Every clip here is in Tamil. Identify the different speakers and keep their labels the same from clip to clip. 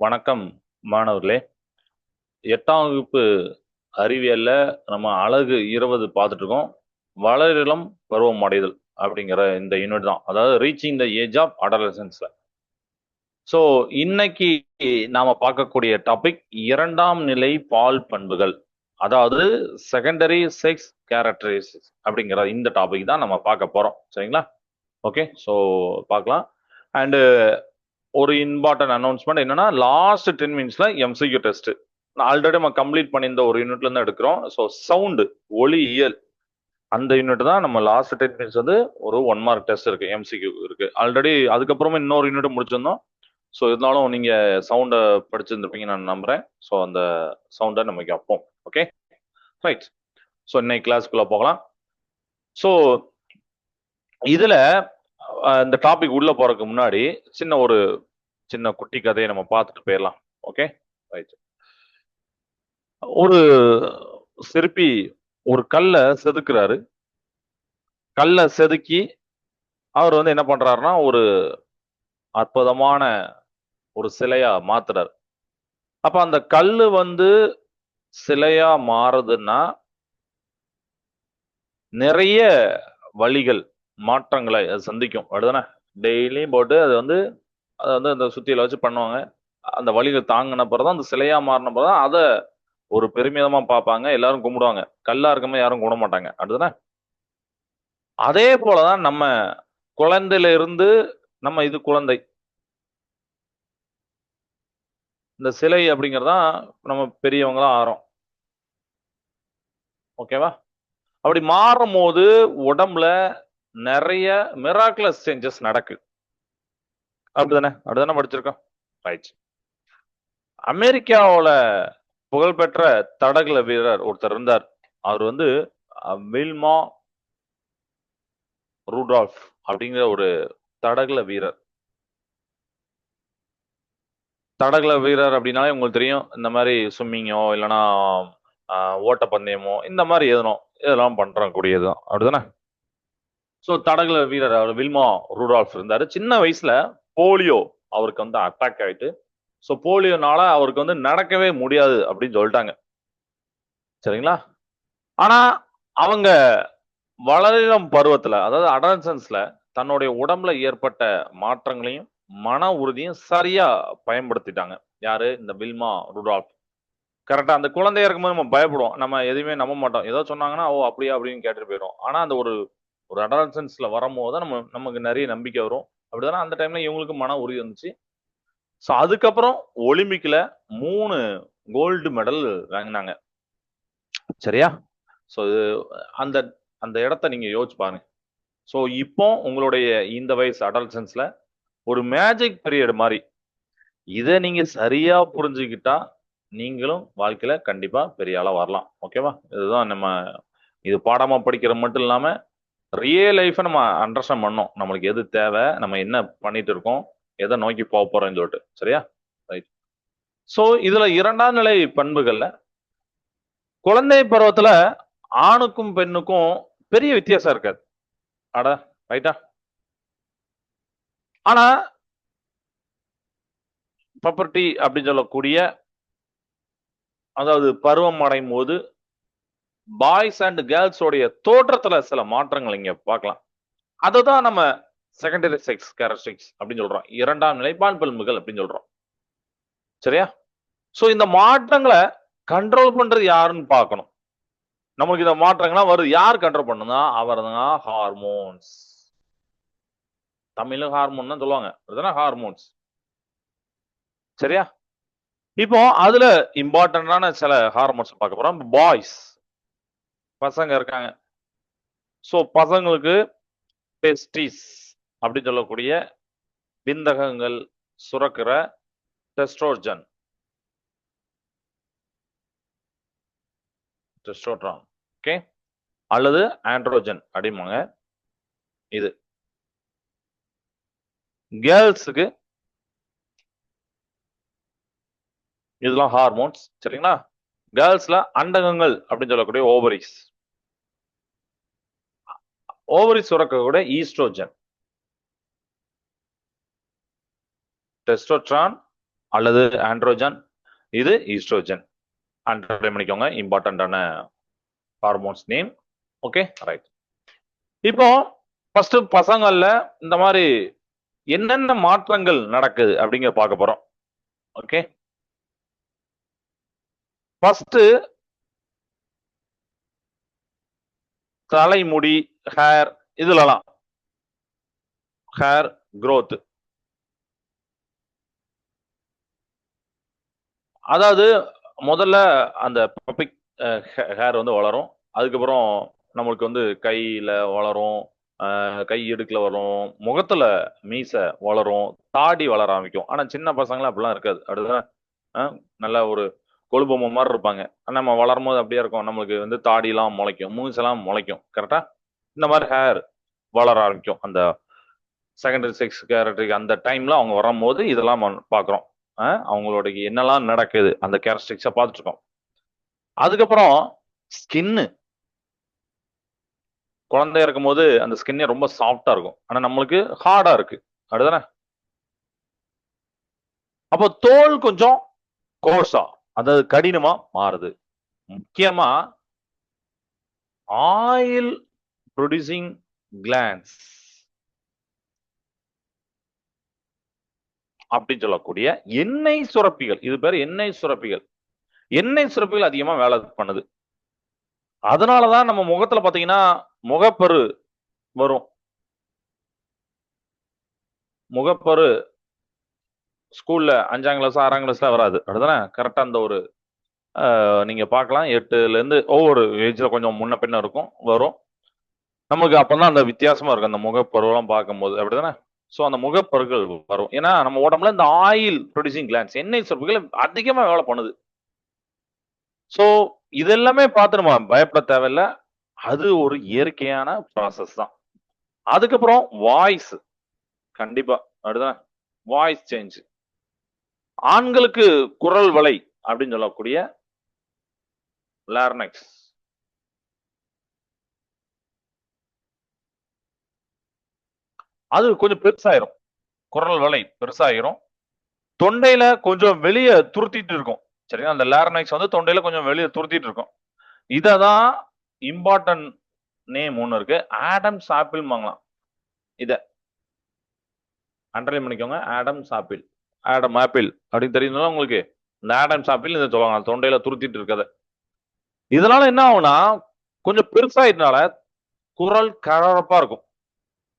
Speaker 1: வணக்கம் மாணவர்களே. எட்டாம் வகுப்பு அறிவியலில் நம்ம அழகு இருபது பார்த்துட்ருக்கோம். வளரிளம் பருவம் அடைதல் அப்படிங்கிற இந்த யூனிட் தான். அதாவது ரீச்சிங் த ஏஜ் ஆஃப் அடலசன்ஸில் ஸோ இன்னைக்கு நாம் பார்க்கக்கூடிய டாபிக் இரண்டாம் நிலை பால் பண்புகள். அதாவது செகண்டரி செக்ஸ் கேரக்டரிஸ்டிக்ஸ் அப்படிங்கிற இந்த டாபிக் தான் நம்ம பார்க்க போகிறோம் சரிங்களா? ஓகே ஸோ பார்க்கலாம். அண்டு ஒரு இம்பார்ட்டன்ட் அனௌன்ஸ்மெண்ட் என்னன்னா லாஸ்ட் டென் மினிட்ஸ்ல எம்சிக்யூ டெஸ்ட் ஆல்ரெடி நம்ம கம்ப்ளீட் பண்ணியிருந்த ஒரு யூனிட்ல இருந்து எடுக்கிறோம். ஸோ சவுண்டு ஒளி இயல். அந்த யூனிட் தான் நம்ம லாஸ்ட் டென் மினிட்ஸ் வந்து ஒரு ஒன் மார்க் டெஸ்ட் இருக்கு எம்சிக்யூ இருக்கு. ஆல்ரெடி அதுக்கப்புறமா இன்னொரு யூனிட் முடிச்சிருந்தோம். ஸோ இருந்தாலும் நீங்க சவுண்டை படிச்சிருந்துருப்பீங்க நான் நம்புறேன். ஸோ அந்த சவுண்டை நம்ம கேட்போம் ஓகே ரைட் ஸோ இன்னைக்கு கிளாஸ்க்குள்ள போகலாம். ஸோ இதுல இந்த டாபிக் உள்ள போறதுக்கு முன்னாடி சின்ன ஒரு சின்ன குட்டி கதையை நம்ம பார்த்துட்டு போயிடலாம். ஓகே ரைட் ஒரு சிற்பி ஒரு கல்லை செதுக்குறாரு. கல்லை செதுக்கி அவர் வந்து என்ன பண்றாருன்னா ஒரு அற்புதமான ஒரு சிலையா மாத்துறாரு. அப்ப அந்த கல்லு வந்து சிலையா மாறுதுன்னா நிறைய வழிகள் மாற்றங்களை அது சந்திக்கும். அப்படிதானே? டெய்லியும் போட்டு அது வந்து அதை வந்து அந்த சுத்தியில வச்சு பண்ணுவாங்க. அந்த வழிகள் தாங்கின பிறதான் அந்த சிலையா மாறின பிறதான் அதை ஒரு பெருமிதமா பார்ப்பாங்க. எல்லாரும் கும்பிடுவாங்க. கல்லா இருக்கமே யாரும் கும்பிட மாட்டாங்க. அப்படிதானே? அதே போலதான் நம்ம குழந்தையில இருந்து நம்ம இது குழந்தை. இந்த சிலை அப்படிங்கறதான் நம்ம பெரியவங்களாம் ஆறோம். ஓகேவா? அப்படி மாறும் போது உடம்புல நிறைய மிராக்குலஸ் சேஞ்சஸ் நடக்கு. அப்படிதானே? அப்படிதானே படிச்சிருக்கோம்? ரைட் அமெரிக்காவோட புகழ்பெற்ற தடகள வீரர் ஒருத்தர் இருந்தார். அவர் வந்து வில்மா ரூடால்ஃப் அப்படிங்கிற ஒரு தடகள வீரர். தடகள வீரர் அப்படின்னாலே உங்களுக்கு தெரியும் இந்த மாதிரி ஸ்விம்மிங்கோ இல்லைன்னா ஓட்டப்பந்தயமோ இந்த மாதிரி எதனோ இதெல்லாம் பண்றக்கூடியது தான் அப்படிதானே? ஸோ தடகள வீரர் அவர் வில்மா ரூடால்ஃப் இருந்தாரு. சின்ன வயசுல போலியோ அவருக்கு வந்து அட்டாக் ஆயிட்டு ஸோ போலியோனால அவருக்கு வந்து நடக்கவே முடியாது அப்படின்னு சொல்லிட்டாங்க. சரிங்களா? ஆனா அவங்க வளரிடம் பருவத்துல அதாவது அடலசன்ஸ்ல தன்னுடைய உடம்புல ஏற்பட்ட மாற்றங்களையும் மன உறுதியும் சரியா பயன்படுத்திட்டாங்க. யாரு? இந்த வில்மா ருடால்ஃப். கரெக்டா அந்த குழந்தையா இருக்கும்போது நம்ம பயப்படுவோம். நம்ம எதுவுமே நம்ப மாட்டோம். ஏதோ சொன்னாங்கன்னா ஓ அப்படியா? அப்படின்னு கேட்டுட்டு போயிடும் ஆனா அந்த ஒரு ஒரு அடலசன்ஸ்ல வரும்போது தான் நம்ம நமக்கு நிறைய நம்பிக்கை வரும். அப்படிதானே? அந்த டைம்ல இவங்களுக்கு மன உறுதி வந்துச்சு. ஸோ அதுக்கப்புறம் ஒலிம்பிக்ல மூணு கோல்டு மெடல் வாங்கினாங்க. சரியா? ஸோ அந்த அந்த இடத்த நீங்க யோசிச்சு பாருங்க. ஸோ இப்போ உங்களுடைய இந்த வயசு அடல்சன்ஸ்ல ஒரு மேஜிக் பீரியட் மாதிரி. இதை நீங்க சரியா புரிஞ்சுக்கிட்டா நீங்களும் வாழ்க்கையில கண்டிப்பா பெரிய ஆளா வரலாம். ஓகேவா இதுதான் நம்ம இது பாடமா படிக்கிற மட்டும் இல்லாம ரியல் லைஃப்பை நம்ம அண்டர்ஸ்டாண்ட் பண்ணோம் நம்மளுக்கு எது தேவை நம்ம என்ன பண்ணிட்டு இருக்கோம் எதை நோக்கி போக போறோம்னு சொல்லிட்டு. சரியா? ரைட் ஸோ இதுல இரண்டாம் நிலை பண்புகள்ல குழந்தை பருவத்துல ஆணுக்கும் பெண்ணுக்கும் பெரிய வித்தியாசம் இருக்காது. அட ரைட்டா ஆனா ப்ராப்பர்ட்டி அப்படின்னு சொல்லக்கூடிய அதாவது பருவம் அடையும் போது பாய்ஸ் அண்ட் கேர்ள்ஸோடைய தோற்றத்துல சில மாற்றங்கள் இங்க பார்க்கலாம். அதை தான் நம்ம செகண்டரி செக்ஸ் கேரக்டரிஸ்டிக்ஸ் அப்படின்னு சொல்றோம். இரண்டாம் நிலைப்பான் பால் பண்புகள் அப்படின்னு சொல்றோம். சரியா? ஸோ இந்த மாற்றங்களை கண்ட்ரோல் பண்றது யாருன்னு பார்க்கணும். நமக்கு இந்த மாற்றங்கள்லாம் வருது. யார் கண்ட்ரோல் பண்ணுனா அவர் தான் ஹார்மோன்ஸ் தமிழ்ல ஹார்மோன் தான் சொல்லுவாங்க. அதுதானே ஹார்மோன்ஸ் சரியா? இப்போ அதுல இம்பார்ட்டன்டான சில ஹார்மோன்ஸ் பார்க்க போறோம். பாய்ஸ் பசங்க இருக்காங்க. ஸோ பசங்களுக்கு டெஸ்டிஸ் அப்படின்னு சொல்லக்கூடிய விந்தகங்கள் சுரக்கிற டெஸ்ட்ரோஜன் டெஸ்ட்ரோட்ரான் ஓகே அல்லது ஆண்ட்ரோஜன் அப்படிம்பாங்க இது. கேர்ள்ஸுக்கு இதெல்லாம் ஹார்மோன்ஸ் சரிங்களா? கேர்ள்ஸ்ல அண்டகங்கள் அப்படின்னு சொல்லக்கூடிய ஓவரிஸ் ஓவரி சுரக்கக்கூடிய ஈஸ்ட்ரோஜன் டெஸ்டோட்ரான் அல்லது ஆண்ட்ரோஜன் இது ஈஸ்ட்ரோஜன் அண்டர்லைன் பண்ணிக்கோங்க இம்பார்ட்டண்டான ஹார்மோன்ஸ் நேம் ஓகே ரைட் இப்போ ஃபர்ஸ்ட் பசங்கள்ல இந்த மாதிரி என்னென்ன மாற்றங்கள் நடக்குது அப்படிங்கிற பார்க்க போறோம். ஓகே ஃபர்ஸ்ட் தலைமுடி ஹேர் இதுலலாம். ஹேர் க்ரோத் அதாவது முதல்ல அந்த பப்பிக் ஹேர் வந்து வளரும். அதுக்கப்புறம் நம்மளுக்கு வந்து கையில் வளரும் கை இடுக்கில் வரும் முகத்துல மீசை வளரும் தாடி வளர ஆரம்பிக்கும். ஆனா சின்ன பசங்களாம் அப்படிலாம் இருக்காது. அடுத்த அஹ், நல்ல ஒரு கொழுபொம்மை மாதிரி இருப்பாங்க. நம்ம வளரும் போது அப்படியே இருக்கும். நம்மளுக்கு வந்து தாடிலாம் முளைக்கும். மூஞ்செல்லாம் முளைக்கும். கரெக்டா இந்த மாதிரி ஹேர் வளர ஆரம்பிக்கும். அந்த செகண்டரி செக்ஸ் கேரக்டருக்கு அந்த டைம்ல அவங்க வரும்போது இதெல்லாம் பாக்குறோம் பார்க்குறோம். அவங்களுடைய என்னெல்லாம் நடக்குது. அந்த கேரக்டரிக்ஸை பார்த்துட்டு இருக்கோம் அதுக்கப்புறம் ஸ்கின்னு குழந்தை இருக்கும் போது அந்த ஸ்கின்னே ரொம்ப சாஃப்டா இருக்கும். ஆனா நம்மளுக்கு ஹார்டா இருக்கு. அப்படிதானே? அப்போ தோல் கொஞ்சம் கோர்ஸா அதாவது கடினமா மாறுது. முக்கியமா ஆயில் ப்ரொடியூசிங் கிளான்ஸ் அப்படின்னு சொல்லக்கூடிய எண்ணெய் சுரப்பிகள். இது பேர் எண்ணெய் சுரப்பிகள். எண்ணெய் சுரப்பிகள் அதிகமா வேலை பண்ணுது. அதனாலதான் நம்ம முகத்துல பாத்தீங்கன்னா முகப்பரு வரும். முகப்பரு ஸ்கூல்ல அஞ்சாம் கிளாஸ் ஆறாம் கிளாஸ்ல வராது. அப்படிதானே கரெக்டா அந்த ஒரு நீங்க பார்க்கலாம். எட்டுல இருந்து ஒவ்வொரு ஏஜ்ல கொஞ்சம் முன்ன பின்ன இருக்கும் வரும். நமக்கு அப்பதான் அந்த வித்தியாசமா இருக்கும். அந்த முகப்பருவெல்லாம் பார்க்கும்போது. அப்படிதானே ஸோ அந்த முகப்பருகள் வரும். ஏன்னா நம்ம உடம்புல இந்த ஆயில் ப்ரொடியூசிங் கிளான்ஸ் எண்ணெய் சுரப்பிகள் அதிகமா வேலை பண்ணுது. ஸோ இதெல்லாமே பார்த்து நம்ம பயப்பட தேவையில்ல. அது ஒரு இயற்கையான ப்ராசஸ் தான். அதுக்கப்புறம் வாய்ஸ் கண்டிப்பா. அப்படிதானே வாய்ஸ் சேஞ்ச் ஆண்களுக்கு குரல் வலை அப்படின்னு சொல்லக்கூடிய லார்னெக்ஸ் அது கொஞ்சம் பெருசாயிரும். குரல் வலை பெருசாயிரும். தொண்டையில கொஞ்சம் வெளியே துருத்திட்டு இருக்கும். சரிங்களா? அந்த லேர்னைக்ஸ் வந்து தொண்டையில கொஞ்சம் வெளியே துருத்திட்டு இருக்கும். இதை தான் இம்பார்ட்டன்ட் நேம் ஒன்று இருக்கு. ஆடம் சாப்பிள் வாங்கலாம் இத. அண்டர்லைன் பண்ணிக்கோங்க. ஆடம் சாப்பிள் ஆடம் ஆப்பிள் அப்படின்னு தெரியுதுன்னா உங்களுக்கு இந்த ஆடம்ஸ் ஆப்பிள் இதை சொல்லுவாங்க தொண்டையில துருத்திட்டு இருக்கத இதனால என்ன ஆகும்னா கொஞ்சம் பெருசாயிட்டனால குரல் கரகரப்பா இருக்கும்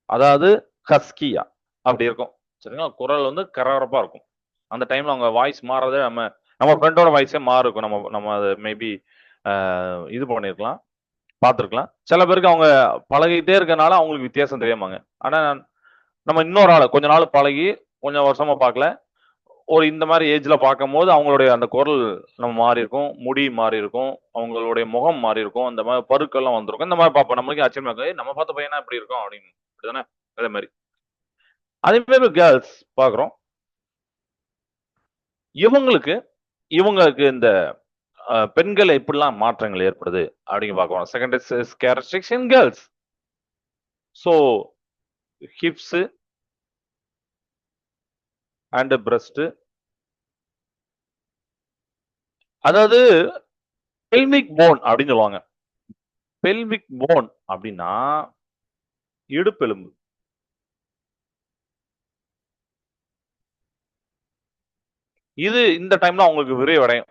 Speaker 1: அதாவது ஹஸ்கியா அப்படி இருக்கும் சரிங்களா குரல் வந்து கரகரப்பா இருக்கும் அந்த டைம்ல அவங்க வாய்ஸ் மாறதே நம்ம நம்ம ஃப்ரெண்டோட வாய்ஸே மாறிருக்கும் நம்ம நம்ம அதை மேபி இது பண்ணியிருக்கலாம் பார்த்துருக்கலாம் சில பேருக்கு அவங்க பழகிட்டே இருக்கனால அவங்களுக்கு வித்தியாசம் தெரியாமாங்க ஆனா நம்ம இன்னொரு ஆள் கொஞ்ச நாள் பழகி கொஞ்சம் வருஷமா பார்க்கல ஒரு இந்த மாதிரி ஏஜ்ல பார்க்கும்போது அவங்களுடைய அந்த குரல் நம்ம மாறி இருக்கும் முடி மாறி இருக்கும் அவங்களுடைய முகம் மாறி இருக்கும் அந்த மாதிரி பருக்கெல்லாம் வந்திருக்கும். இந்த மாதிரி பார்ப்போம். நம்மளுக்கு ஆச்சரியமா இருக்கு நம்ம பார்த்த பையனா இப்படி இருக்கும் அப்படின்னு. அப்படிதானே? அதே மாதிரி. அதே மாதிரி கேர்ள்ஸ் பார்க்குறோம். இவங்களுக்கு இவங்களுக்கு இந்த பெண்கள் எப்படிலாம் மாற்றங்கள் ஏற்படுது அப்படின்னு பார்க்குறோம். Second characteristics in girls so hips and breast அதாவது பெல்மிக் போன் அப்படின்னு சொல்லுவாங்க. பெல்மிக் போன் அப்படின்னா இடுப்பெலும்பு. இது இந்த டைம்ல அவங்களுக்கு விரிவடையும்.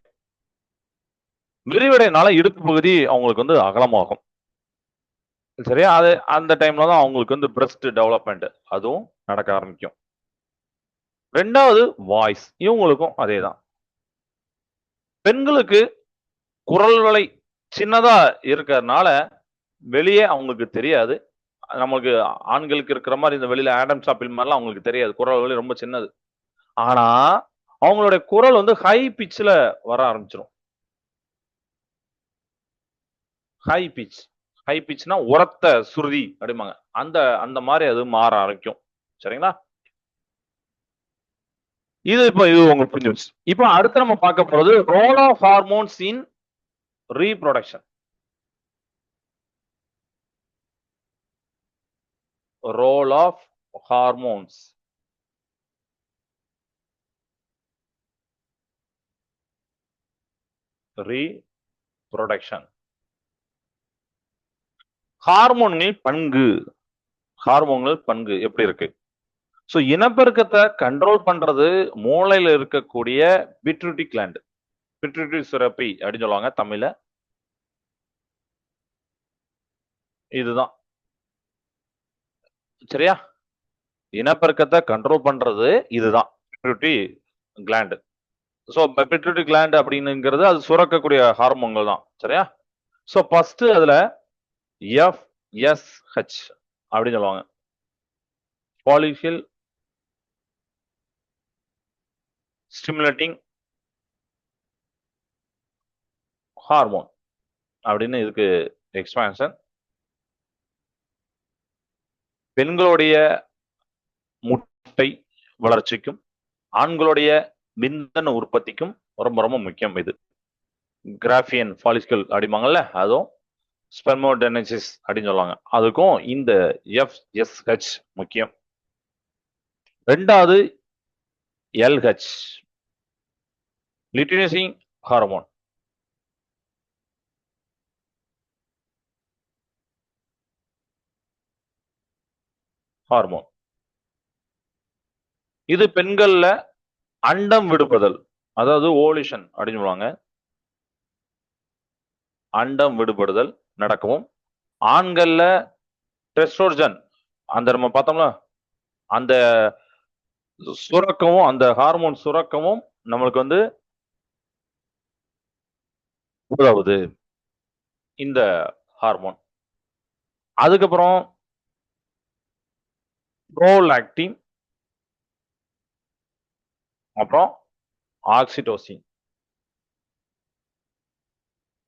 Speaker 1: விரிவடைனால இடுப்பு பகுதி அவங்களுக்கு வந்து அகலமாகும். சரியா? அது அந்த டைம்ல தான் அவங்களுக்கு வந்து பிரஸ்ட் டெவலப்மெண்ட் அதுவும் நடக்க ஆரம்பிக்கும். ரெண்டாவது வாய்ஸ் இவங்களுக்கும் அதே தான் பெண்களுக்கு குரல் வலை சின்னதா இருக்கிறதுனால வெளியே அவங்களுக்கு தெரியாது. நம்மளுக்கு ஆண்களுக்கு இருக்கிற மாதிரி இந்த வெளியில ஆடம் சாப்பிள் மாதிரிலாம் அவங்களுக்கு தெரியாது. குரல் வலி ரொம்ப சின்னது. ஆனா அவங்களுடைய குரல் வந்து ஹை பிச்சில் வர ஆரம்பிச்சிடும் ஹை பிச் ஹை பிச்னா உரத்த சுருதி அப்படிம்பாங்க. அந்த அந்த மாதிரி அது மாற ஆரம்பிக்கும். சரிங்களா? இது இப்போ இது உங்களுக்கு நியூஸ் இப்போ அடுத்து நம்ம பார்க்க போகிறது role of hormones in reproduction role of hormones reproduction ஹார்மோன்களின் பங்கு. ஹார்மோன்கள் பங்கு. எப்படி இருக்கு? ஸோ இனப்பெருக்கத்தை கண்ட்ரோல் பண்றது மூளையில இருக்கக்கூடிய பிட்ரூட்டி கிளாண்ட் பிட்ரூட்டி சுரப்பி அப்படின்னு சொல்லுவாங்க தமிழ்ல. இதுதான். சரியா? இனப்பெருக்கத்தை கண்ட்ரோல் பண்றது இதுதான் pituitary gland so pituitary gland அப்படின்னுங்கிறது அது சுரக்கக்கூடிய ஹார்மோன்கள் தான். சரியா? ஸோ ஃபர்ஸ்ட் அதுல எஃப்எஸ்ஹெச் அப்படின்னு சொல்லுவாங்க. பாலிஷியல் ஸ்டிமுலேட்டிங் ஹார்மோன் அப்படின்னு இதுக்கு எக்ஸ்பான்ஷன் பெண்களுடைய முட்டை வளர்ச்சிக்கும் ஆண்களுடைய விந்தன உற்பத்திக்கும் ரொம்ப ரொம்ப முக்கியம் இது. கிராஃபியன் ஃபாலிஸ்கல் அப்படிம்பாங்கல்ல அதுவும் ஸ்பெர்மோடெனசிஸ் அப்படின்னு சொல்லுவாங்க. அதுக்கும் இந்த எஃப்எஸ்ஹெச் முக்கியம். ரெண்டாவது எல்ஹெச் லிட்டினசிங் ஹார்மோன் ஹார்மோன் இது பெண்கள்ல அண்டம் விடுபதல். அதாவது ஓலிஷன் அப்படின்னு சொல்லுவாங்க. அண்டம் விடுபடுதல் நடக்கவும். ஆண்கள்ல டெஸ்ட்ரோஜன் அந்த நம்ம பார்த்தோம்ல அந்த சுரக்கமும் அந்த ஹார்மோன் சுரக்கமும் நம்மளுக்கு வந்து உதவுது இந்த ஹார்மோன் அதுக்கப்புறம் ப்ரோலாக்டின் அப்புறம் ஆக்சிடோசின்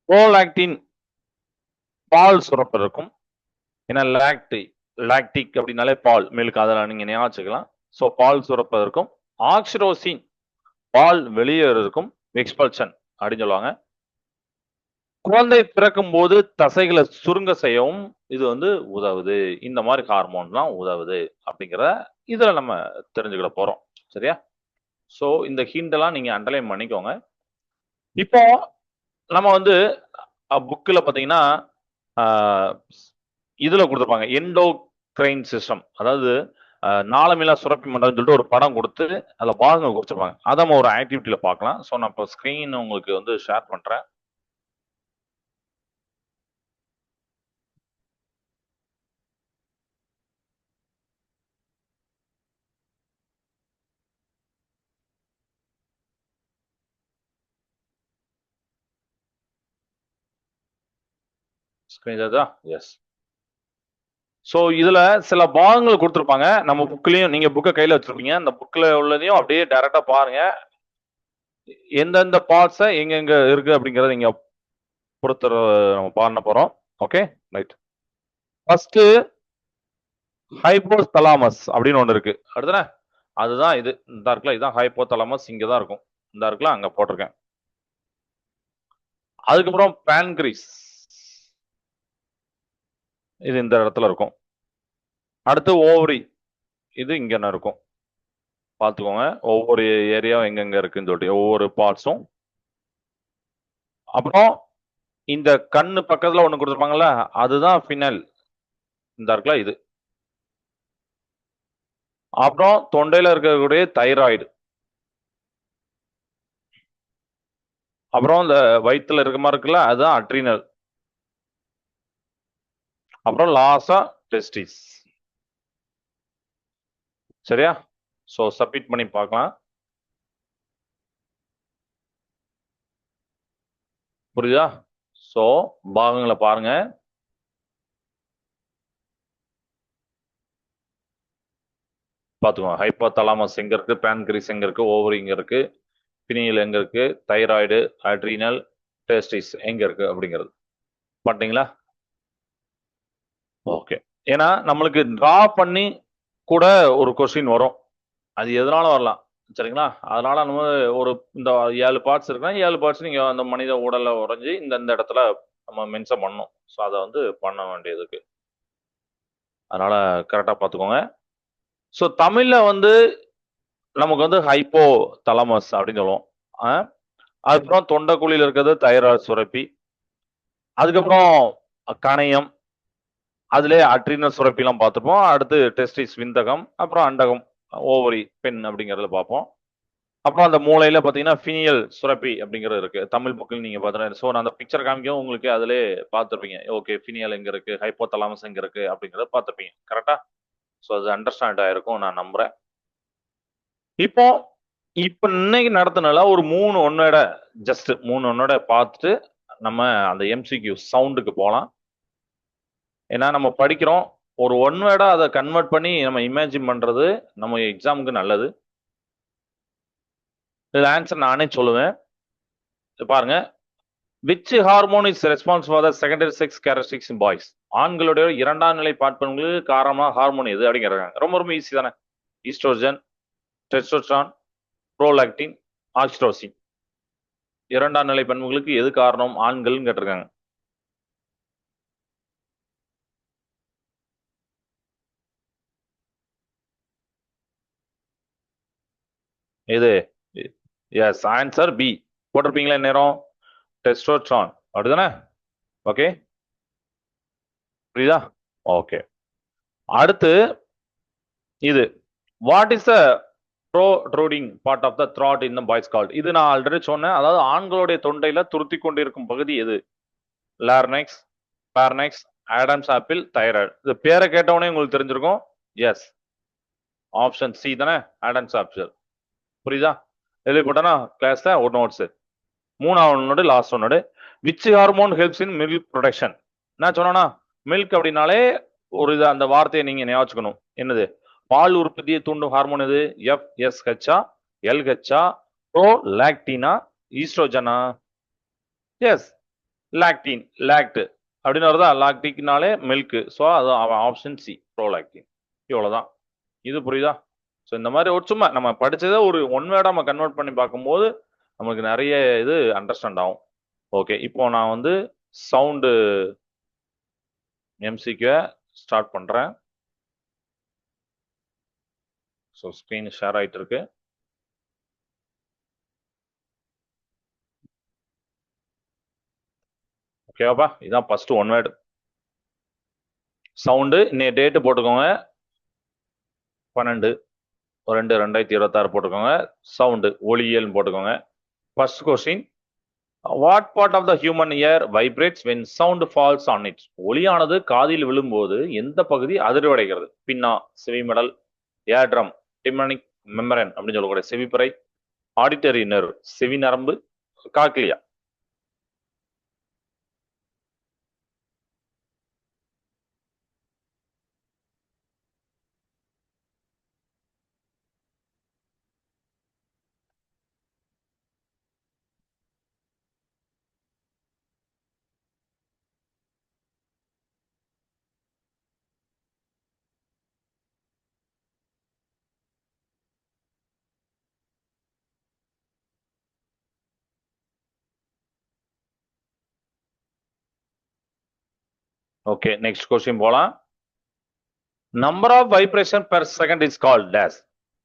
Speaker 1: ப்ரோலாக்டின் பால் சுரப்பு இருக்கும் ஏன்னா லாக்டி லாக்டிக் அப்படின்னாலே பால் மில்க் அதெல்லாம் நீங்க ஞாபகம் வச்சுக்கலாம். ஸோ பால் சுரப்பதற்கும் ஆக்சிடோசின் பால் வெளியேறதுக்கும் எக்ஸ்பல்ஷன் அப்படின்னு சொல்லுவாங்க. குழந்தை பிறக்கும் போது தசைகளை சுருங்க செய்யவும் இது வந்து உதவுது. இந்த மாதிரி ஹார்மோன்லாம் உதவுது அப்படிங்கிற இதுல நம்ம தெரிஞ்சுக்கிட போறோம். சரியா? ஸோ இந்த ஹீண்டெல்லாம் நீங்கள் நீங்க அண்டர்லைன் பண்ணிக்கோங்க. இப்போ நம்ம வந்து புக்கில் பார்த்தீங்கன்னா இதுல கொடுத்துருப்பாங்க. எண்டோக்ரைன் சிஸ்டம் அதாவது நாளமில்லா சுரப்பி மண்டலம் சொல்லிட்டு ஒரு படம் கொடுத்து அதில் பாகங்கள் குறிச்சிருப்பாங்க அதை நம்ம ஒரு ஆக்டிவிட்டியில் பார்க்கலாம். ஸோ நான் இப்போ ஸ்க்ரீன் உங்களுக்கு வந்து ஷேர் பண்ணுறேன் ஸ்க்ரீன் எஸ் ஸோ இதுல சில பாகங்கள் கொடுத்துருப்பாங்க. நம்ம புக்லயும் நீங்க புக்கை கையில வச்சிருப்பீங்க. அந்த புக்ல உள்ளதையும் அப்படியே டைரக்டா பாருங்க. எந்தெந்த பார்ட்ஸை எங்கெங்க இருக்கு அப்படிங்கறத நீங்க பொறுத்த நம்ம பாருன போறோம். Okay right first hypothalamus அப்படின்னு ஒன்று இருக்கு. அடுத்தன அதுதான் இது. இந்த இருக்குல்ல இதுதான் ஹைப்போ தலாமஸ் இங்கே தான் இருக்கும். இந்த இருக்குல்ல அங்கே போட்டிருக்கேன். அதுக்கப்புறம் பேன்கிரீஸ் இது இந்த இடத்துல இருக்கும். அடுத்து ஓவரி. இது இங்க இருக்கும்? பார்த்துக்கோங்க. ஒவ்வொரு ஏரியாவும் எங்கெங்க இருக்குன்னு சொல்லிட்டு ஒவ்வொரு பார்ட்ஸும் அப்புறம் இந்த கண்ணு பக்கத்தில் ஒன்று கொடுத்துருப்பாங்கல்ல அதுதான் ஃபினல் இந்த இருக்குல்ல இது. அப்புறம் தொண்டையில் இருக்கக்கூடிய தைராய்டு அப்புறம் இந்த வயிற்றுல இருக்க மாதிரி இருக்குல்ல அதுதான் அட்ரினல் அப்புறம் லாஸா டெஸ்டிஸ் சரியா? ஸோ சப்மிட் பண்ணி பார்க்கலாம். புரியுதா? ஸோ பாகங்களை பாருங்க. பார்த்துக்கோங்க. ஹைப்போ தலாமஸ் எங்க இருக்கு? பேன்கிரிஸ் எங்க இருக்கு? ஓவரி எங்க இருக்கு? பினியில் எங்க இருக்கு? தைராய்டு அட்ரீனல் டெஸ்டிஸ் எங்க இருக்கு? அப்படிங்கிறது. பார்த்தீங்களா ஓகே ஏன்னா நம்மளுக்கு டிரா பண்ணி கூட ஒரு கொஸ்டின் வரும். அது எதனால வரலாம்? சரிங்களா? அதனால நம்ம ஒரு இந்த ஏழு பார்ட்ஸ் இருக்குன்னா ஏழு பார்ட்ஸ் நீங்க அந்த மனித உடல்ல உறைஞ்சி இந்த இந்த இடத்துல நம்ம மென்ஷன் பண்ணணும். ஸோ அதை வந்து பண்ண வேண்டியதுக்கு. அதனால கரெக்டாக பார்த்துக்கோங்க. ஸோ தமிழ்ல வந்து நமக்கு வந்து ஹைப்போ தலமஸ் அப்படின்னு சொல்லுவோம். அதுக்கப்புறம் தொண்டைக்குழியில் இருக்கிறது தைராய்டு சுரப்பி. அதுக்கப்புறம் கணையம். அதுலேயே அட்ரினல் சுரப்பிலாம் பார்த்துப்போம். அடுத்து டெஸ்டிஸ் விந்தகம் அப்புறம் அண்டகம் ஓவரி பெண் அப்படிங்கிறத பார்ப்போம். அப்புறம் அந்த மூளையில் பார்த்தீங்கன்னா ஃபினியல் சுரப்பி அப்படிங்கிறது இருக்குது தமிழ் புக்கில் நீங்கள் பார்த்தீங்கன்னா ஸோ நான் அந்த பிக்சர் காமிக்கவும் உங்களுக்கு அதிலே பார்த்துருப்பீங்க. ஓகே ஃபினியல் எங்கே இருக்குது ஹைப்போ ஹைப்போதலாமஸ் எங்கே இருக்குது அப்படிங்கிறத பார்த்துருப்பீங்க. கரெக்டாக ஸோ அது அண்டர்ஸ்டாண்ட் ஆகிருக்கும் நான் நம்புறேன். இப்போ இப்போ இன்னைக்கு நடத்தினால ஒரு மூணு ஒன்னோட ஜஸ்ட் மூணு ஒன்னோட பார்த்துட்டு நம்ம அந்த எம்சிக்யூ சவுண்டுக்கு போகலாம். ஏன்னா நம்ம படிக்கிறோம். ஒரு ஒன் வேர்டா அதை கன்வெர்ட் பண்ணி நம்ம இமேஜின் பண்றது நம்ம எக்ஸாமுக்கு நல்லது. இதில் ஆன்சர் நானே சொல்லுவேன். பாருங்க. Which hormone is response for the secondary sex characteristics in boys ஆண்களுடைய இரண்டாம் நிலை பாட்பண்புகளுக்கு காரணமாக ஹார்மோன் எது அப்படிங்கிறாங்க ரொம்ப ரொம்ப ஈஸி தானே. ஈஸ்ட்ரோஜன் டெஸ்டோஸ்ட்ரான் ப்ரோலாக்டின் ஆக்ஸ்ட்ரோசின் இரண்டாம் நிலை பண்புகளுக்கு எது காரணம்? ஆண்கள்னு கேட்டிருக்காங்க. இது எஸ் ஆன்சர் பி போட்டிருப்பீங்களா நேரம் டெஸ்டோட்ரான் அப்படிதானே? ஓகே புரியுதா? ஓகே அடுத்து இது. What is the protruding part of the throat in the boys called இது நான் ஆல்ரெடி சொன்னேன். அதாவது ஆண்களுடைய தொண்டையில துருத்தி கொண்டிருக்கும் பகுதி எது? Larynx pharynx Adam's apple thyroid இது பேரை கேட்டவொடனே உங்களுக்கு தெரிஞ்சிருக்கும். எஸ் ஆப்ஷன் சி தானே? ஆடம்ஸ் ஆப்பிள் புரியுதா? எழுதி போட்டனா கிளாஸ்ல ஒரு நோட்ஸ் மூணாவது ஒன்னோடு last ஒன்னோடு which hormone helps in milk production என்ன சொன்னோன்னா மில்க் அப்படின்னாலே ஒரு இது அந்த வார்த்தையை நீங்க ஞாபகம் என்னது? பால் உற்பத்தியை தூண்டும் ஹார்மோன் எது? எஃப் எஸ் ஹெச்ஆ எல் ஹெச்ஆ ப்ரோ லாக்டினா ஈஸ்ட்ரோஜனா எஸ் லாக்டின் லாக்ட் அப்படின்னு வருதா? லாக்டிக்னாலே மில்க் ஸோ அது ஆப்ஷன் சி ப்ரோலாக்டின் இவ்வளோதான் இது புரியுதா? ஸோ இந்த மாதிரி ஒரு சும்மா நம்ம படிச்சதை ஒரு ஒன் வேர்டா நம்ம கன்வெர்ட் பண்ணி பார்க்கும்போது நமக்கு நிறைய இது அண்டர்ஸ்டாண்ட் ஆகும். ஓகே இப்போ நான் வந்து சவுண்டு எம்சிக்கு ஸ்டார்ட் பண்ணுறேன் ஸோ ஸ்க்ரீன் ஷேர் ஆகிட்டு இருக்கு. ஓகேவாப்பா இதான் ஃபர்ஸ்ட் ஒன் வேர்டு சவுண்டு இன்னைய டேட்டு போட்டுக்கோங்க. பன்னெண்டு. ரெண்டு ரெண்டாயிரத்தி இருபத்தாறு போட்டுக்கோங்க. சவுண்டு ஒளியல் போட்டுக்கோங்க. First question what part of the human ear vibrates when sound falls on it ஒளியானது காதில் விழும்போது எந்த பகுதி அதிர்வடைகிறது? பின்னா செவிமடல் ஏட்ரம் டிமனிக் மெமரன் அப்படின்னு சொல்லக்கூடிய செவிப்பறை ஆடிட்டரி நெர் செவி நரம்பு காக்லியா ஓகே நெக்ஸ்ட் கொஸ்டின் போலாம். Number of vibration per second is call dash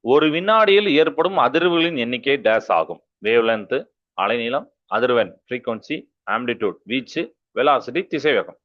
Speaker 1: ஒரு வினாடியில் ஏற்படும் அதிர்வுகளின் எண்ணிக்கை டேஸ் ஆகும். வேவ்லென்த் அலைநீளம் அதிர்வெண் ஃப்ரீக்வன்சி ஆம்டிடியூட் வீச்சு வெலாசிட்டி திசைவேகம்.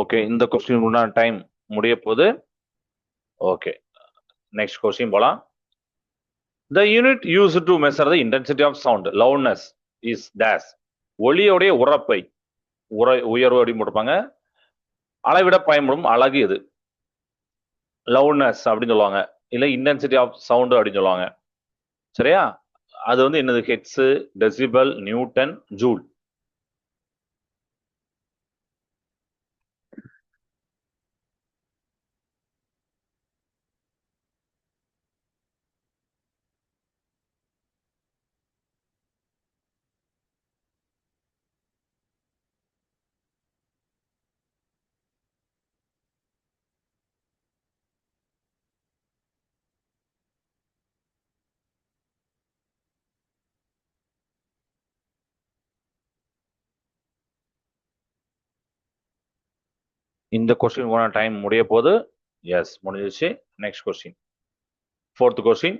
Speaker 1: ஓகே இந்த கொஸ்டின் உண்டான டைம் முடிய போது ஓகே நெக்ஸ்ட் கொஸ்டின் போலாம். The unit use to measure the intensity of sound loudness is dash ஒளியோடைய உறப்பை உர உயர்வு அப்படின்னு போட்டிருப்பாங்க? அளவிட பயன்படும் அழகு இது லவுட்னஸ் அப்படின்னு சொல்லுவாங்க. இல்லை இன்டென்சிட்டி ஆஃப் சவுண்டு அப்படின்னு சொல்லுவாங்க. சரியா? அது வந்து என்னது? ஹெட்ஸு டெசிபல் நியூட்டன் ஜூல் இந்த கொஸ்டின் போன டைம் முடிய போது எஸ் முடிஞ்சிச்சு next question fourth question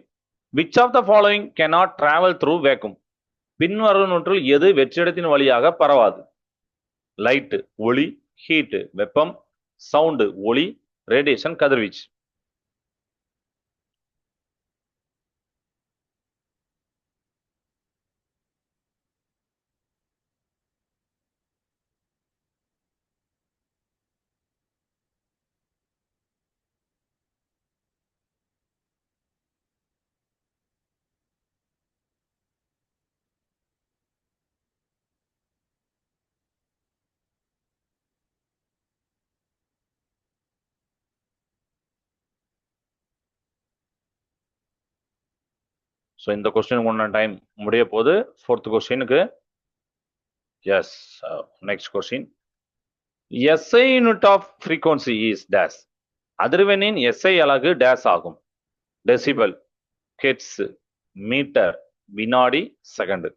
Speaker 1: which of the following cannot travel through vacuum பின்வருவனவற்றில் எது வெற்றிடத்தின் வழியாக பரவாது? லைட்டு ஒளி ஹீட்டு வெப்பம் சவுண்டு ஒளி ரேடியேஷன் கதிர்வீச்சு. ஸோ இந்த கொஸ்டின் ஒன்று டைம் முடிய போது ஃபோர்த் கொஸ்டினுக்கு yes next question SI unit of frequency is dash அதிர்வெண்ணின் எஸ்ஐ அலகு டேஸ் ஆகும். டெசிபல் ஹெட்ஸ் மீட்டர் வினாடி செகண்டு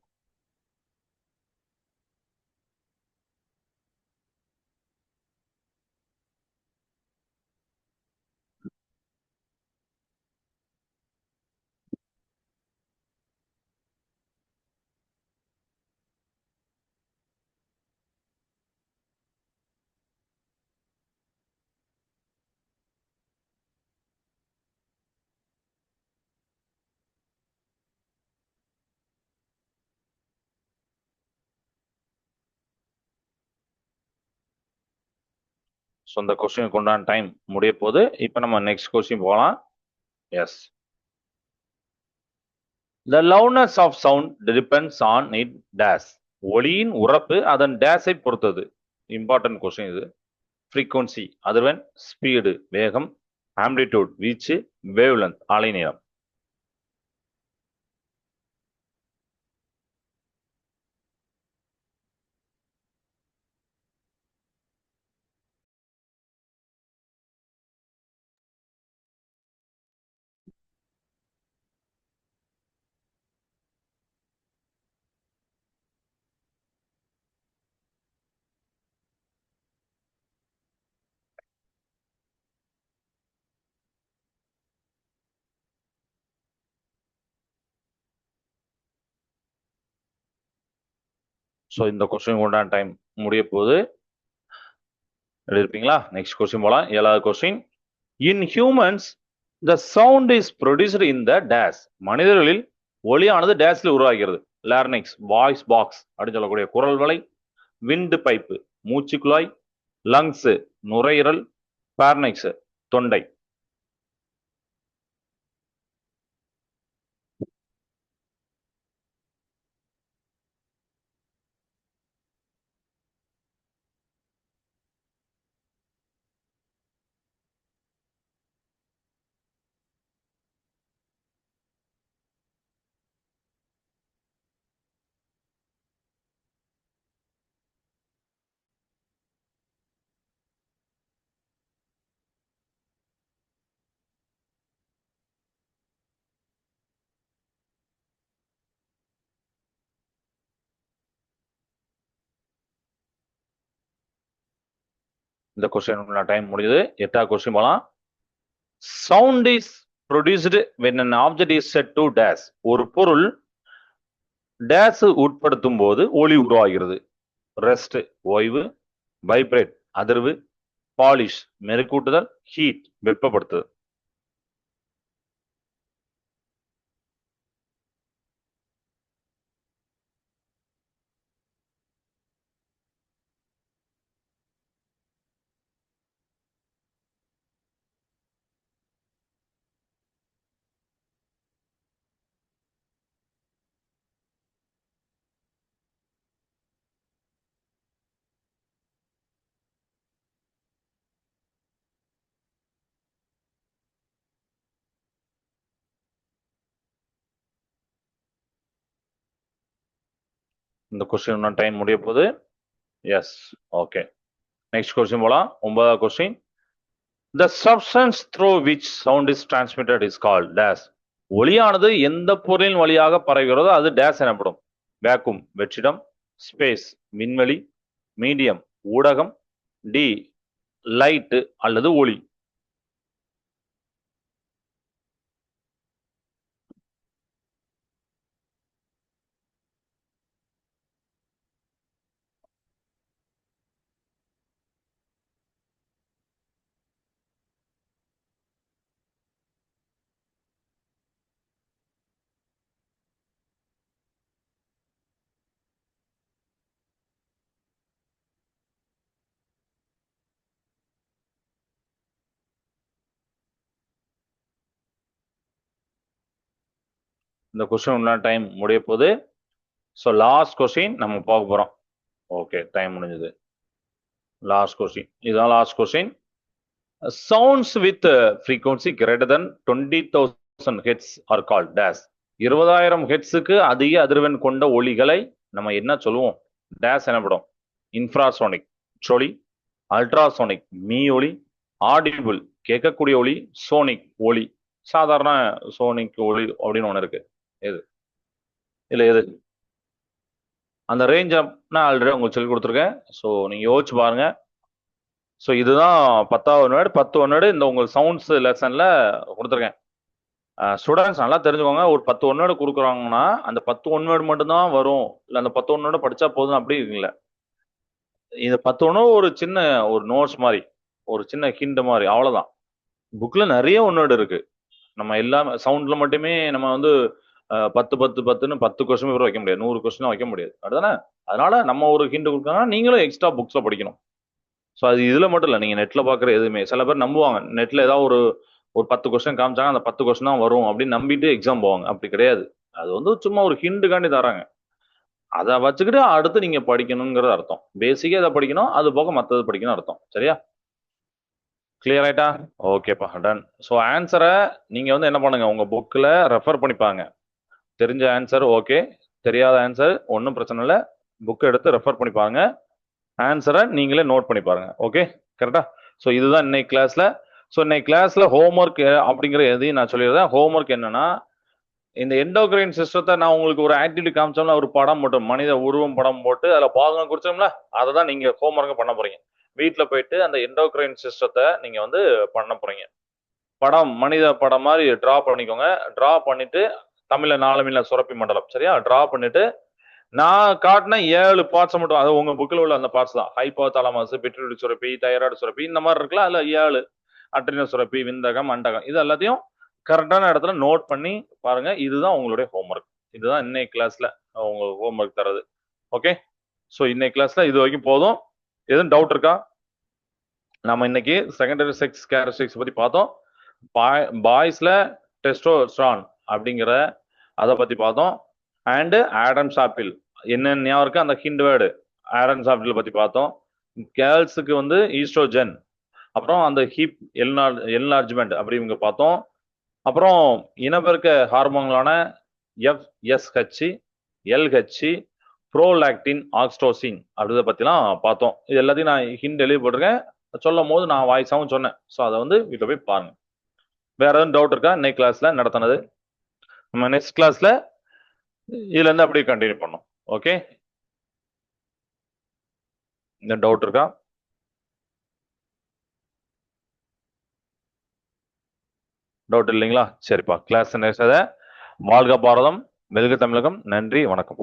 Speaker 1: ஸோ இந்த கொஸ்டினுக்கு உண்டான டைம் முடிய போது இப்போ நம்ம நெக்ஸ்ட் கொஸ்டின் போகலாம். Yes the loudness of sound depends on it dash ஒளியின் உறப்பு அதன் டேஸை பொறுத்தது. இம்பார்ட்டன்ட் கொஸ்டின் இது. ஃப்ரீக்குவன்சி அதிர்வெண் ஸ்பீடு வேகம் ஆம்ப்ளிடியூட் வீச்சு வேவ்லென்த் அலைநீளம் ஸோ இந்த கொஸ்டின் உண்டான டைம் முடிய போகுது. இருப்பீங்களா? நெக்ஸ்ட் கொஸ்டின் போகலாம் ஏழாவது question in humans the sound is produced in the dash மனிதர்களில் ஒளியானது டேஸ்ல உருவாகிறது. லேர்னிக்ஸ் வாய்ஸ் பாக்ஸ் அப்படின்னு சொல்லக்கூடிய குரல் வலை விண்டு பைப்பு மூச்சு குழாய் லங்ஸு நுரையீரல் பேர்னிக்ஸு தொண்டை. இந்த கொஸ்டின் டைம் முடிஞ்சது. எட்டாவது கொஸ்டின் போலாம். Sound is produced when an object is set to dash ஒரு பொருள் டேஸ் உட்படுத்தும் போது ஒளி உருவாகிறது. ரெஸ்ட் ஓய்வு வைப்ரேட் அதிர்வு பாலிஷ் மெருக்கூட்டுதல் ஹீட் வெப்பப்படுத்துதல். இந்த கொஸ்டின் டைம் முடிய போகுது. எஸ் ஓகே நெக்ஸ்ட் கொஸ்டின் போலாம். ஒன்பதாவது question the substance through which sound is transmitted is call dash ஒளியானது எந்த பொருளின் வழியாக பரவுகிறதோ அது டேஸ் எனப்படும். வேக்கும் வெற்றிடம். ஸ்பேஸ் விண்வெளி. மீடியம் ஊடகம். டி லைட்டு அல்லது ஒளி. இந்த கொஸ்டின் உள்ள டைம் முடிய போகுது ஸோ லாஸ்ட் கொஸ்டின் நம்ம பார்க்க போகிறோம் ஓகே டைம் முடிஞ்சது. லாஸ்ட் கொஸ்டின் இதுதான் last question sounds with frequency greater than twenty thousand hertz are call dash இருபதாயிரம் ஹெட்ஸுக்கு அதிக அதிர்வெண் கொண்ட ஒளிகளை நம்ம என்ன சொல்லுவோம்? டேஸ் எனப்படும். இன்ஃப்ராசோனிக் சொலி அல்ட்ராசோனிக் மீ ஒளி ஆடிபிள் கேட்கக்கூடிய ஒளி சோனிக் ஒளி. சாதாரண சோனிக் ஒளி அப்படின்னு ஒன்று இருக்குது எது? இல்லை எது? அந்த ரேஞ்ச் நான் ஆல்ரெடி உங்களுக்கு சொல்லி கொடுத்துருக்கேன். ஸோ நீங்கள் யோசிச்சு பாருங்க. ஸோ இதுதான் பத்தாவது வேர்டு பத்து ஒன்னேடு இந்த உங்களுக்கு சவுண்ட்ஸ் லெசனில் கொடுத்துருக்கேன். ஸ்டூடெண்ட்ஸ் நல்லா தெரிஞ்சுக்கோங்க. ஒரு பத்து ஒன்னேடு கொடுக்குறாங்கன்னா அந்த பத்து ஒன்வேர்டு மட்டும்தான் வரும். இல்லை அந்த பத்து ஒன்னோட படித்தா போதும் அப்படி இல்லை இந்த பத்து ஒன்று ஒரு சின்ன ஒரு நோட்ஸ் மாதிரி ஒரு சின்ன ஹிண்ட் மாதிரி அவ்வளோதான் புக்கில் நிறைய ஒன்னோடு இருக்குது நம்ம எல்லாமே சவுண்டில் மட்டுமே நம்ம வந்து பத்து பத்து பத்துன்னு பத்து கொஸ்டின் பேப்பர் வைக்க முடியாது. நூறு கொஸ்டின் வைக்க முடியாது. அதுதானே அதனால நம்ம ஒரு ஹிண்ட் கொடுக்கணும் நீங்களும் எக்ஸ்ட்ரா புக்ஸை படிக்கணும். ஸோ அது இதில் மட்டும் இல்லை. நீங்கள் நெட்டில் பார்க்குற எதுவுமே. சில பேர் நம்புவாங்க. நெட்டில் ஏதாவது ஒரு ஒரு பத்து கொஸ்டின் காமிச்சாங்க அந்த பத்து கொஸ்டின் தான் வரும் அப்படின்னு நம்பிட்டு எக்ஸாம் போவாங்க. அப்படி கிடையாது. அது வந்து சும்மா ஒரு ஹிண்டுக்காண்டி தராங்க அதை வச்சுக்கிட்டு அடுத்து நீங்கள் படிக்கணுங்கிறது அர்த்தம். பேசிக்காக இதை படிக்கணும் அது போக மற்றது படிக்கணும் அர்த்தம். சரியா? கிளியர் ஆயிட்டா? ஓகேப்பா டன் ஸோ ஆன்சரை நீங்கள் வந்து என்ன பண்ணுங்க? உங்கள் புக்கில் ரெஃபர் பண்ணிப்பாங்க. தெரிஞ்ச ஆன்சர் ஓகே தெரியாத ஆன்சர் ஒன்றும் பிரச்சனை இல்லை. புக் எடுத்து ரெஃபர் பண்ணி பாருங்க. ஆன்சரை நீங்களே நோட் பண்ணி பாருங்க ஓகே கரெக்டா ஸோ இதுதான் இன்னைக்கு கிளாஸ்ல ஸோ இன்னைக்கு கிளாஸ்ல ஹோம்ஒர்க் அப்படிங்கிற எதையும் நான் சொல்லிடுறேன். ஹோம்ஒர்க் என்னன்னா இந்த எண்டோகிரைன் சிஸ்டத்தை நான் உங்களுக்கு ஒரு ஆக்டிவிட்டி காமிச்சோம்னா ஒரு படம் போட்டு மனித உருவம் படம் போட்டு அதில் பாகம் குறிச்சோம்ல அதை தான் நீங்கள் ஹோம்ஒர்க் பண்ண போறீங்க. வீட்டில் போயிட்டு அந்த எண்டோகிரைன் சிஸ்டத்தை நீங்கள் வந்து பண்ண போறீங்க. படம் மனித படம் மாதிரி ட்ரா பண்ணிக்கோங்க. ட்ரா பண்ணிட்டு தமிழ்ல நாலுமில்ல சுரப்பி மண்டலம். சரியா? ட்ரா பண்ணிட்டு நான் காட்டின ஏழு பார்ட்ஸ் மட்டும் அது உங்க புக்கில் உள்ள அந்த பார்ட்ஸ் தான். ஹைப்போ தலமாசு பிட்ரூடி சுரப்பி தைராய்டு சுரப்பி இந்த மாதிரி இருக்குல்ல அதுல ஏழு. அட்ரின சுரப்பி விந்தகம் அண்டகம் இது எல்லாத்தையும் கரெக்டான இடத்துல நோட் பண்ணி பாருங்க இதுதான் உங்களுடைய ஹோம்ஒர்க் இதுதான் இன்னைக்கு கிளாஸ்ல உங்களுக்கு ஹோம்ஒர்க் தரது ஓகே ஸோ இன்னைக்கு கிளாஸ்ல இது வரைக்கும் போதும். எதுவும் டவுட் இருக்கா? நம்ம இன்னைக்கு செகண்டரி செக்ஸ் கேரக்டரிஸ்டிக்ஸ் பத்தி பார்த்தோம். பாய் பாய்ஸ்ல டெஸ்டோஸ்ட்ரான் அப்படிங்கிற அதை பற்றி பார்த்தோம். அண்டு ஆடம்ஸ் ஆப்பிள் என்னென்ன ஞாபகம் இருக்கு? அந்த ஹிண்ட் வேர்டு ஆடம்ஸ் ஆப்பிள் பற்றி பார்த்தோம். கேர்ள்ஸுக்கு வந்து ஈஸ்ட்ரோஜன் அப்புறம் அந்த ஹிப் எல்நார் எல்நார்ஜ்மெண்ட் அப்படிங்க பார்த்தோம். அப்புறம் இனப்பெருக்க ஹார்மோன்களான F SH LH prolactin oxytocin அப்படித பற்றிலாம் பார்த்தோம். இது எல்லாத்தையும் நான் ஹிண்ட் எழுதி போட்டிருக்கேன். சொல்லும் போது நான் வாய்ஸாகவும் சொன்னேன். ஸோ அதை வந்து வீட்டில் போய் பாருங்க. வேற எதுவும் டவுட் இருக்கா? இன்னைக்கு கிளாஸில் நடத்தினது. நம்ம நெக்ஸ்ட் கிளாஸ்ல இதுல இருந்து அப்படியே கண்டினியூ பண்ணும் ஓகே இந்த டவுட் இருக்கா? டவுட் இல்லைங்களா? சரிப்பா. கிளாஸ் நெக்ஸ்ட் வாழ்க பாரதம். வெல்க தமிழகம். நன்றி. வணக்கம்.